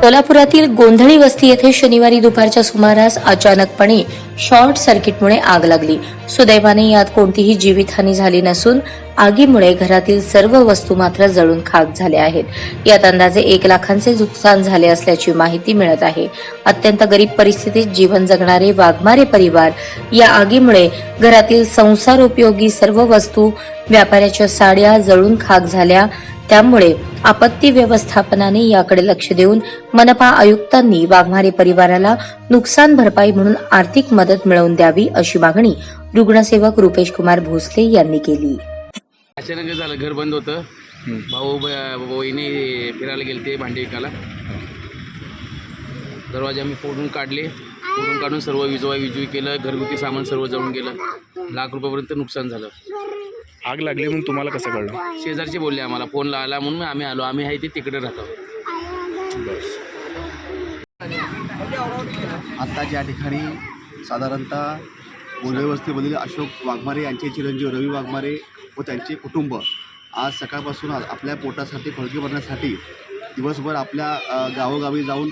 कोल्हापुरातील गोंधळी वस्ती येथे शनिवारी दुपारच्या सुमारास अचानकपणे शॉर्ट सर्किटमुळे आग लागली. सुदैवाने यात कोणतीही जीवितहानी झाली नसून आगीमुळे घरातील सर्व वस्तू मात्र जळून खाक झाल्या आहेत. यात अंदाजे एक लाखांचे नुकसान झाले असल्याची माहिती मिळत आहे. अत्यंत गरीब परिस्थितीत जीवन जगणारे वाघमारे परिवार या आगीमुळे घरातील संसार उपयोगी सर्व वस्तू व्यापाऱ्याच्या साड्या जळून खाक झाल्या. त्यामुळे आपत्ती व्यवस्थापनाने याकडे लक्ष देऊन मनपा आयुक्तांनी वाघमारे परिवाराला नुकसान भरपाई म्हणून आर्थिक मदत मिळवून द्यावी अशी मागणी रुग्णसेवक रुपेश कुमार भोसले यांनी केली. अचानक झालं घर बंद होतं. भाऊ बहिणी फिरायला गेले ते भांडी विकायला. दरवाजे आम्ही फोडून काढले. फोडून काढून सर्व विजवा विजवी केलं. घरगुती सामान सर्व जळून गेलं. लाख रुपयापर्यंत नुकसान झालं. आग लागली म्हणून तुम्हाला कसं कळलं? शेजारचे बोलले आम्हाला फोन आला म्हणून आम्ही आलो आम्ही आहे ते तिकडे राहतो. आत्ता ज्या ठिकाणी साधारणतः गोंधळ वस्तीमधील अशोक वाघमारे यांचे चिरंजीव रवी वाघमारे व त्यांचे कुटुंब आज सकाळपासून आज आपल्या पोटासाठी फळके भरण्यासाठी दिवसभर आपल्या गावोगावी जाऊन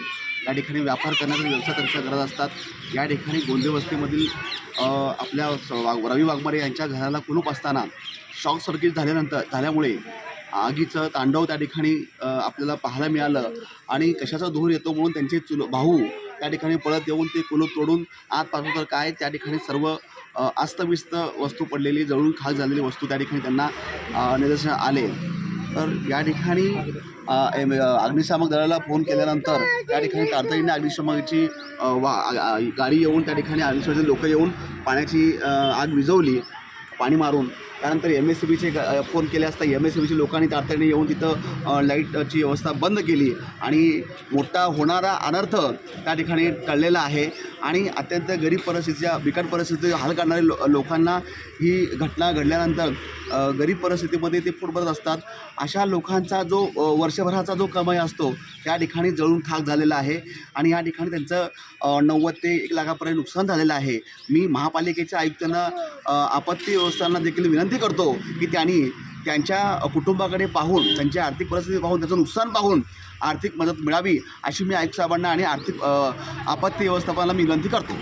या ठिकाणी व्यापार करण्याचा व्यवसाय त्यांचा करत असतात. या ठिकाणी गोंधळ वस्तीमधील अ, आपल्या स- वाघ रवी वाघमारे यांच्या घराला कुलूप असताना शॉक सर्किट झाल्यानंतर झाल्यामुळे आगीचं तांडव त्या ठिकाणी आपल्याला पाहायला मिळालं आणि कशाचा धूर येतो म्हणून त्यांचे चुल भाऊ त्या ठिकाणी पळत येऊन ते कुलूप तोडून आत तर काय त्या ठिकाणी सर्व अस्तव्यस्त वस्तू पडलेली जळून खाक झालेली वस्तू त्या ठिकाणी त्यांना निदर्शन आले. तर या ठिकाणी एम- अग्निशामक दलाला फोन केल्यानंतर त्या ठिकाणी तातडीने अग्निशामकाची वा गाडी येऊन त्या ठिकाणी अग्निशमनाचे लोक येऊन पाण्याची आग विझवली पाणी मारून. त्यानंतर एम एस सी बीचे फोन केले असता एम एस सी बीच्या लोकांनी तातडीने येऊन तिथं लाईटची व्यवस्था बंद केली. आणि मोठा होणारा अनर्थ त्या ठिकाणी टळलेला आहे. आणि अत्यंत गरीब परिस्थितीच्या बिकट परिस्थितीत हाल करणारे लो लोकांना ही घटना घडल्यानंतर गरीब परिस्थितीमध्ये ते पोट भरत असतात. अशा लोकांचा जो वर्षभराचा जो कमाई असतो त्या ठिकाणी जळून खाक झालेला आहे. आणि या ठिकाणी त्यांचं नव्वद ते एक लाखापर्यंत नुकसान झालेलं आहे. मी महापालिकेच्या आयुक्तांना आपत्ती व्यवस्थांना देखील विनंती करतो की त्यांनी त्यांच्या कुटुंबाकडे पाहून त्यांची आर्थिक परिस्थिती पाहून त्याचं नुकसान पाहून आर्थिक मदत मिळावी अशी मी आयुक्त साहेबांना आणि आर्थिक आपत्ती व्यवस्थापनाला मी विनंती करतो.